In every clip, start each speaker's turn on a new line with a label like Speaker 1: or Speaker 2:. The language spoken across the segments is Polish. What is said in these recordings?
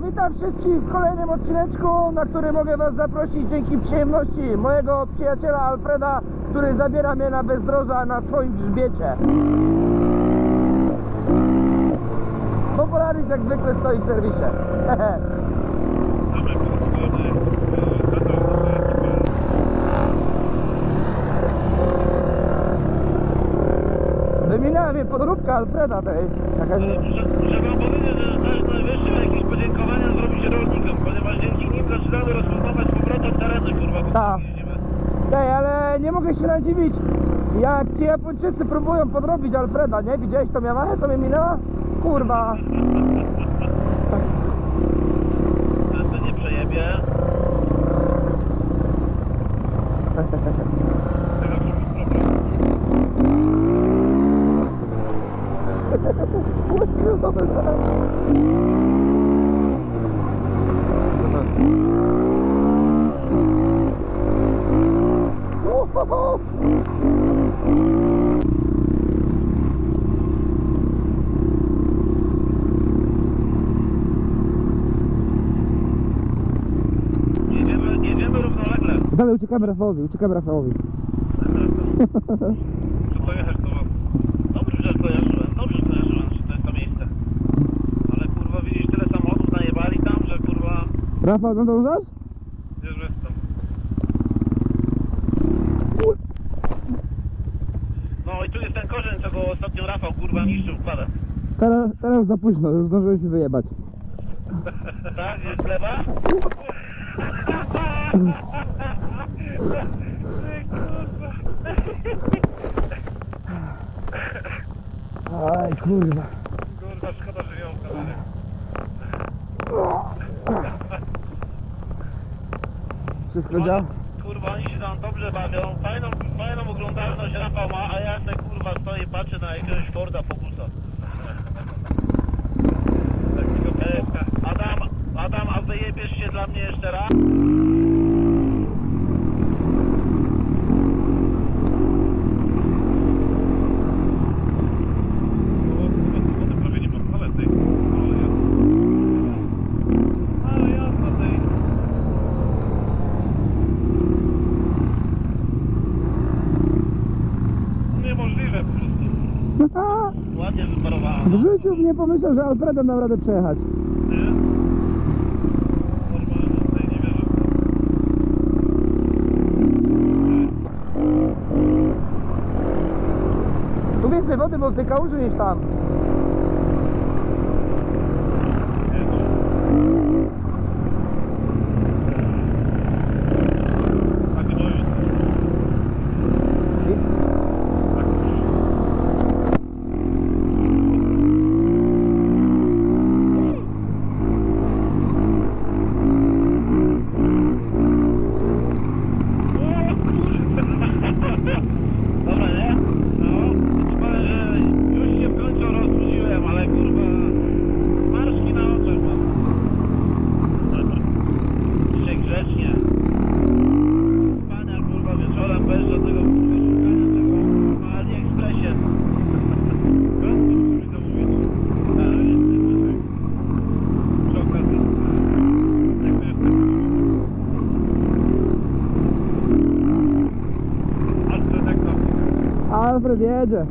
Speaker 1: witam wszystkich w kolejnym odcineczku, na który mogę Was zaprosić dzięki przyjemności mojego przyjaciela Alfreda, który zabiera mnie na bezdroża na swoim grzbiecie. Bo Polaris jak zwykle stoi w serwisie. Wymieniała mnie podróbka Alfreda tej. Jakaś...
Speaker 2: Muszę, muszę wam powiedzieć, że też najwyższe jakieś podziękowania zrobić rolnikom, ponieważ dzięki nim zaczynamy rozpoznawać z powrotem tereny, kurwa, po
Speaker 1: Tak.
Speaker 2: których jeździmy.
Speaker 1: Ej, ale nie mogę się nadziwić, jak ci Japończycy próbują podrobić Alfreda, nie? Widziałeś tą Yamahę, co mnie minęła? Kurwa.
Speaker 2: To nie przejebie. Tego drugi problem. Jedziemy, jedziemy
Speaker 1: Dalej uciekamy Rafałowi, uciekamy Rafałowi.
Speaker 2: Czy pojechać do was? Dobrze, że kojarzyłem, dobrze, że kojarzyłem, że to jest to miejsce. Ale kurwa, widzisz, tyle samochodów najebali tam, że kurwa,
Speaker 1: Rafał, nadążasz?
Speaker 2: wiesz, że jestem. No i tu jest ten korzeń, co go ostatnio Rafał kurwa niszczył w parę.
Speaker 1: Teraz, teraz za późno, już zdążyłem się wyjebać.
Speaker 2: Tak? Jest lewa?
Speaker 1: Aj, kurwa.
Speaker 2: Kurwa, szkoda, że ją kamerę.
Speaker 1: Wszystko działa?
Speaker 2: Kurwa, oni się tam dobrze bawią, fajną, fajną oglądalność Rafał ma, a ja se kurwa stoję, patrzę na jakiegoś Forda Focusa. E, Adam, Adam, a wyjebiesz się dla mnie jeszcze raz? Ale jasno, tej. Niemożliwe po prostu. Ładnie wyparowałem.
Speaker 1: W życiu pomyślał, że Alfredem dam radę przejechać.
Speaker 2: Nie?
Speaker 1: Tu więcej wody było w tej kałuży niż tam.
Speaker 2: Nie, no. Tak to jest.
Speaker 1: I-
Speaker 2: Tak to jest. Dobra, nie? No, to powiem, że już się w końcu rozbudziłem, ale kurwa, marszki na oczach mam. Dzisiaj grzecznie. Spania kurwa wieczorem bez żadnego kurwa szukania tego na AliExpressie. W końcu mi to mówić. Ale nie wiem, przy okazji. Jak to jest tak? Alfred, jak tam?
Speaker 1: Alfred jedzie.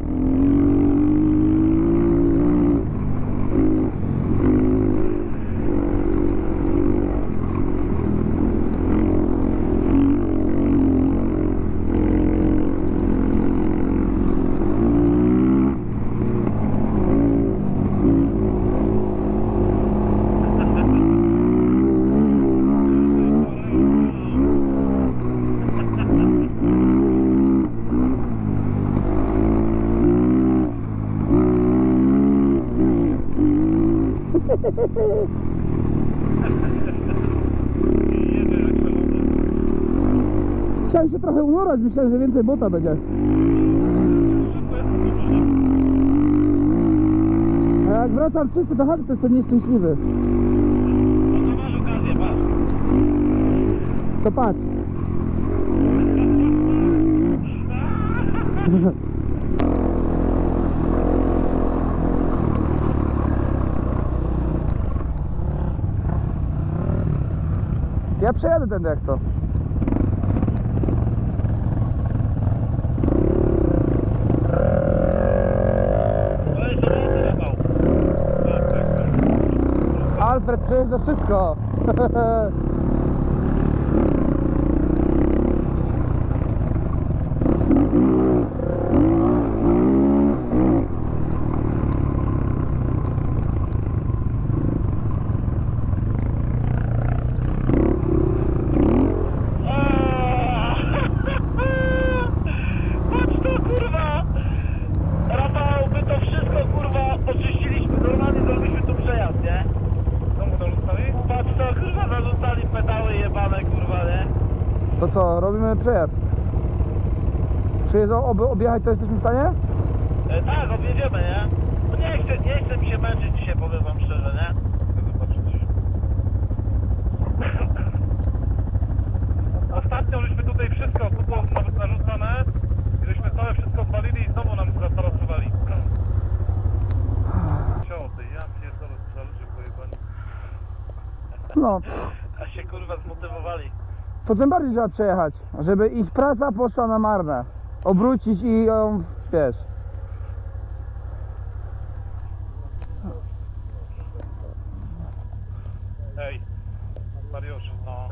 Speaker 1: Chciałem się trochę unurać, myślałem, że więcej bota będzie. A jak wracam czysty do chaty, to jestem nieszczęśliwy.
Speaker 2: No to masz okazję, patrz.
Speaker 1: To patrz. Ja przejadę tędy jak co.
Speaker 2: To jest roboty, Rafał. Tak, tak, tak.
Speaker 1: Przejeżdża wszystko.
Speaker 2: Patrz to kurwa! Rafał, my to wszystko kurwa oczyściliśmy, normalnie zrobiliśmy tu przejazd, nie? Co mu narzucali? Patrz to kurwa, narzucali pedały jebane kurwa, nie?
Speaker 1: To co, robimy przejazd. Czy jest ob objechać to jesteśmy w stanie?
Speaker 2: E, tak, objedziemy, nie? No nie chcę, nie chcę mi się męczyć dzisiaj, powiem wam szczerze, nie?
Speaker 3: Ostatnio żeśmy tutaj wszystko, było nawet narzucane, i żeśmy całe wszystko zwalili i znowu nam zatarasowali. Ciało ty, ja pierdolę, za ludzie pojebani.
Speaker 1: No,
Speaker 2: A się kurwa zmotywowali.
Speaker 1: To tym bardziej trzeba przejechać, żeby ich praca poszła na marne. Obrócić i ją, wiesz.
Speaker 3: Ej, Mariusz, no,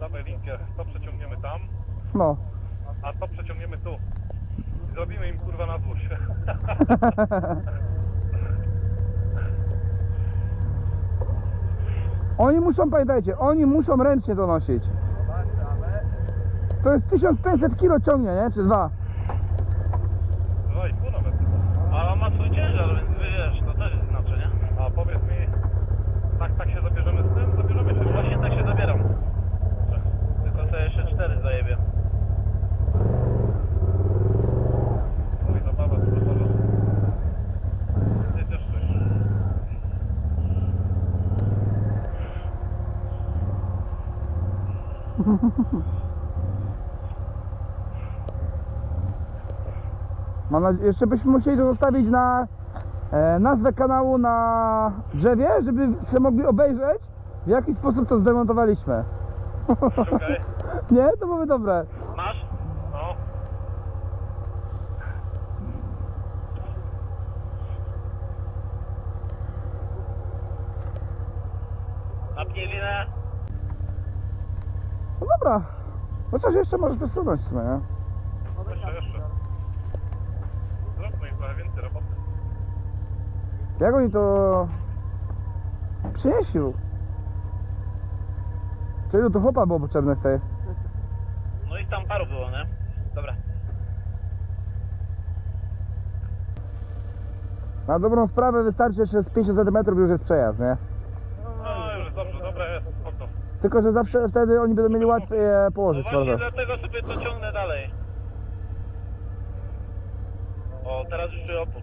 Speaker 3: dawaj linkę, to przeciągniemy tam,
Speaker 1: No.
Speaker 3: a to przeciągniemy tu. I zrobimy im kurwa na złość.
Speaker 1: Oni muszą, pamiętajcie, oni muszą ręcznie to nosić. To jest 1500 kg ciągnie, nie? Czy dwa?
Speaker 3: Dwa i pół nawet.
Speaker 2: Ale on ma swój ciężar, więc wiesz, to też jest znaczy, nie?
Speaker 3: A powiedz mi, tak, tak się zabierzemy z tym? Zabierzemy się.
Speaker 2: Właśnie tak się zabieram. Tylko sobie jeszcze cztery zajebie.
Speaker 3: Mój zabawa, zabawa. Ty też coś.
Speaker 1: Mam nadzie- jeszcze byśmy musieli to zostawić na e, nazwę kanału na drzewie, żeby sobie mogli obejrzeć, w jaki sposób to zdemontowaliśmy.
Speaker 3: Okej.
Speaker 1: Nie? To byłoby dobre.
Speaker 2: Masz?
Speaker 3: No.
Speaker 2: Napnij linę.
Speaker 1: No dobra. Chociaż jeszcze możesz przesunąć w sumie, nie?
Speaker 3: Jeszcze, jeszcze. Zróbmy im trochę więcej roboty.
Speaker 1: Jak oni to przynieślił? Czyli to chłopa było potrzebne w tej.
Speaker 2: No i tam paru było, nie? Dobra.
Speaker 1: Na dobrą sprawę wystarczy jeszcze z 50 cm już jest przejazd, nie?
Speaker 3: No już dobrze, dobra jest, spoko.
Speaker 1: Tylko, że zawsze wtedy oni będą mieli łatwiej je
Speaker 2: No
Speaker 1: położyć,
Speaker 2: właśnie
Speaker 1: prawda?
Speaker 2: dlatego sobie to ciągnę dalej. O, teraz już opór.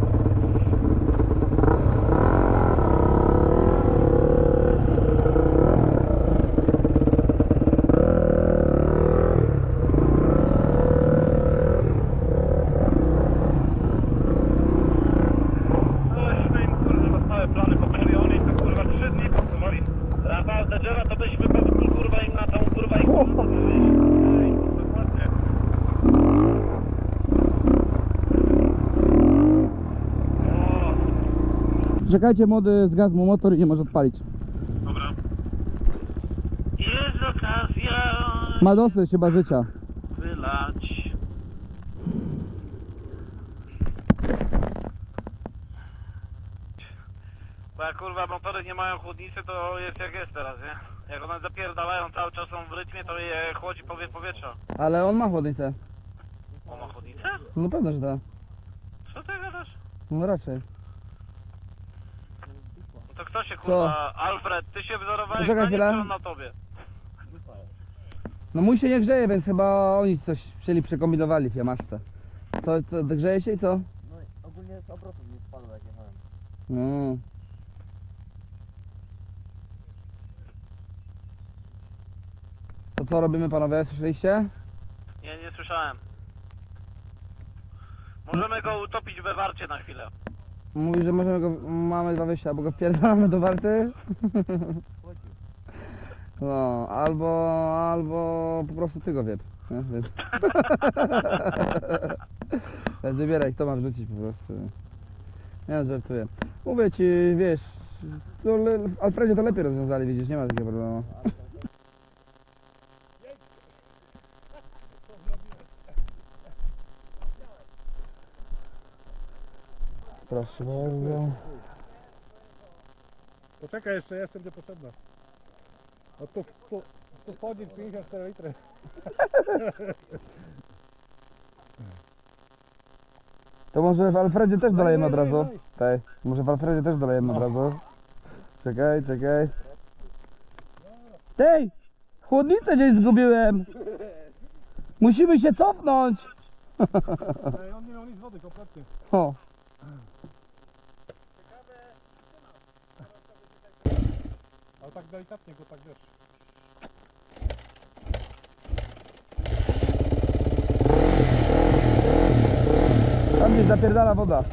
Speaker 1: Czekajcie, młody zgasł mu motor i nie może odpalić.
Speaker 3: dobra.
Speaker 2: Jest okazja
Speaker 1: Ma dosyć chyba życia.
Speaker 2: wylać. Bo jak kurwa motory nie mają chłodnicy, to jest jak jest teraz, nie? Jak one zapierdalają cały czas są w rytmie, to je chłodzi powie powietrza.
Speaker 1: Ale on ma chłodnicę.
Speaker 2: On ma chłodnicę?
Speaker 1: No pewno, że tak.
Speaker 2: Co ty gadasz?
Speaker 1: No raczej.
Speaker 2: To kto się kurwa... Alfred, ty się wzorowałeś
Speaker 1: Poczekaj
Speaker 2: na nim,
Speaker 1: chwilę.
Speaker 2: czy on na tobie?
Speaker 1: No mój się nie grzeje, więc chyba oni coś chcieli przekombinowali w Yamaszce. Co, co, grzeje się i co?
Speaker 4: No i ogólnie z obrotów nie spadło jak jechałem.
Speaker 1: No. To co robimy panowie, słyszeliście?
Speaker 2: Nie, nie słyszałem. Możemy go utopić we warcie na chwilę.
Speaker 1: Mówi, że możemy go, mamy dwa wyjścia, albo go wpierdalamy do warty. No, albo, albo po prostu ty go. Nie? Więc... Więc wybieraj, kto ma wrzucić po prostu. Nie, żartuję. Mówię ci, wiesz, to le, w Alfredzie to lepiej rozwiązali, widzisz, nie ma takiego problemu. Proszę bardzo.
Speaker 3: Poczekaj jeszcze, jeszcze będzie potrzebna. No tu, tu, tu wchodzi 54 litry.
Speaker 1: To może w Alfredzie też dolejemy od razu. Tak, może w Alfredzie też dolejemy od razu. Czekaj, czekaj. Tej! Chłodnicę gdzieś zgubiłem! Musimy się cofnąć!
Speaker 3: On nie miał nic wody kompletnie.
Speaker 1: O.
Speaker 3: Ale tak delikatnie go tak wiesz.
Speaker 1: Tam gdzieś zapierdala woda.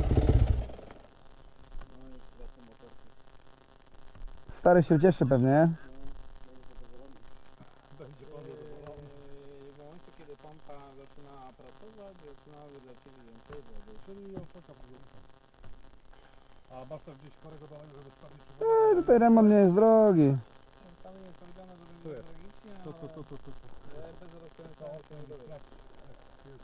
Speaker 1: Stary się cieszy pewnie, nie?
Speaker 5: W momencie, kiedy pompa zaczyna pracować, zaczyna wylecieć więcej wody.
Speaker 3: Czyli ją foka podjęta. A masz też gdzieś chorego dalej, żeby sprawdzić, czy
Speaker 1: Eee, tutaj remont nie jest drogi.
Speaker 5: Tam nie jest powiedziane, żeby
Speaker 3: Tu
Speaker 5: było
Speaker 3: jest.
Speaker 5: tragicznie, ale bez rozkręcania się nie dobre.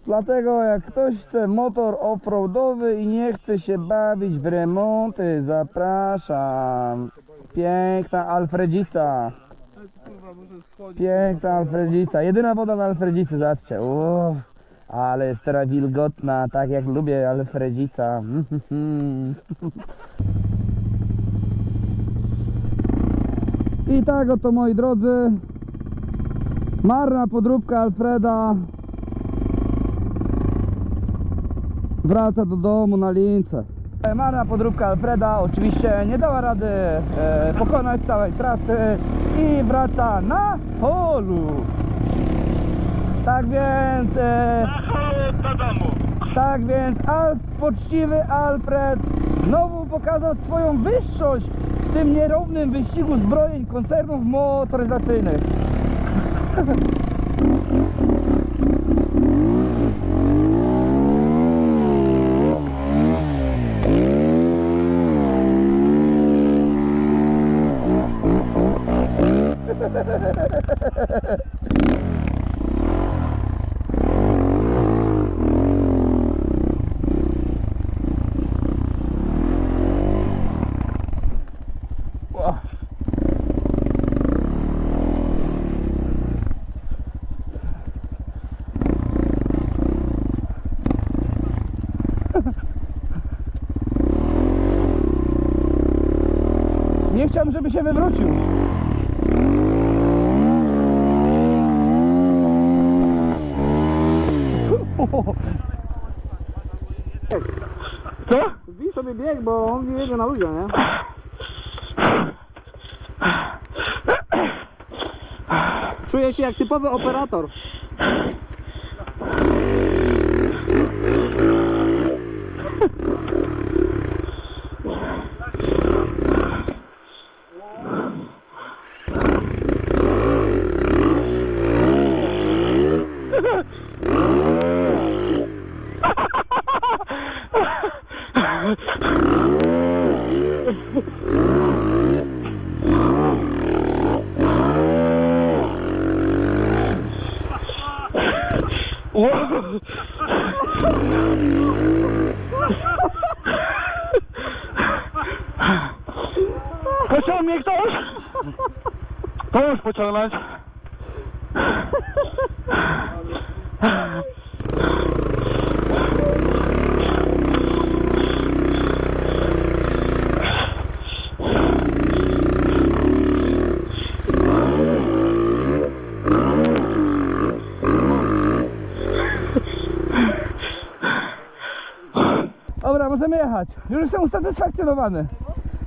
Speaker 1: Dlatego jak ktoś chce motor offroadowy i nie chce się bawić w remonty, zapraszam. Piękna Alfredzica.
Speaker 5: Kurwa, muszę schodzić.
Speaker 1: Piękna Alfredzica. Jedyna woda na Alfredzicy, zobaczcie. Uff, ale jest teraz wilgotna, tak jak lubię Alfredzica. I tak oto moi drodzy. Marna podróbka Alfreda wraca do domu na lince. Marna podróbka Alfreda oczywiście nie dała rady e, pokonać całej trasy i wraca na polu. Tak więc, e,
Speaker 2: do domu.
Speaker 1: tak więc Alf, poczciwy Alfred znowu pokazał swoją wyższość w tym nierównym wyścigu zbrojeń koncernów motoryzacyjnych. Nie chciałem, żeby się wywrócił. Co?
Speaker 5: Wbij sobie bieg, bo on nie jedzie na ludzie, nie? Czuję się jak typowy operator.
Speaker 1: Pociągnie ktoś? Pomóż pociągnąć. Dobra, możemy jechać. Już jestem usatysfakcjonowany.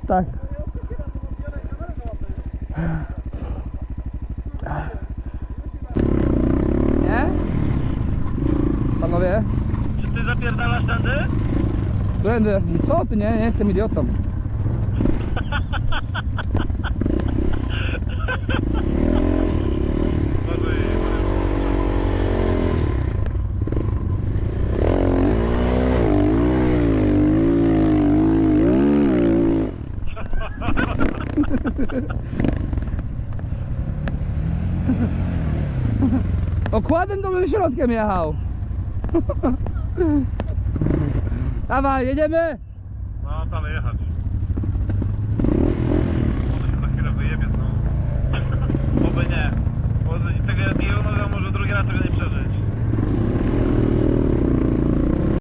Speaker 1: Tak.
Speaker 2: Zapierdalasz tędy?
Speaker 1: Będę. Co ty, nie? Jestem idiotą. Okładem to bym środkiem jechał. Dawaj, jedziemy!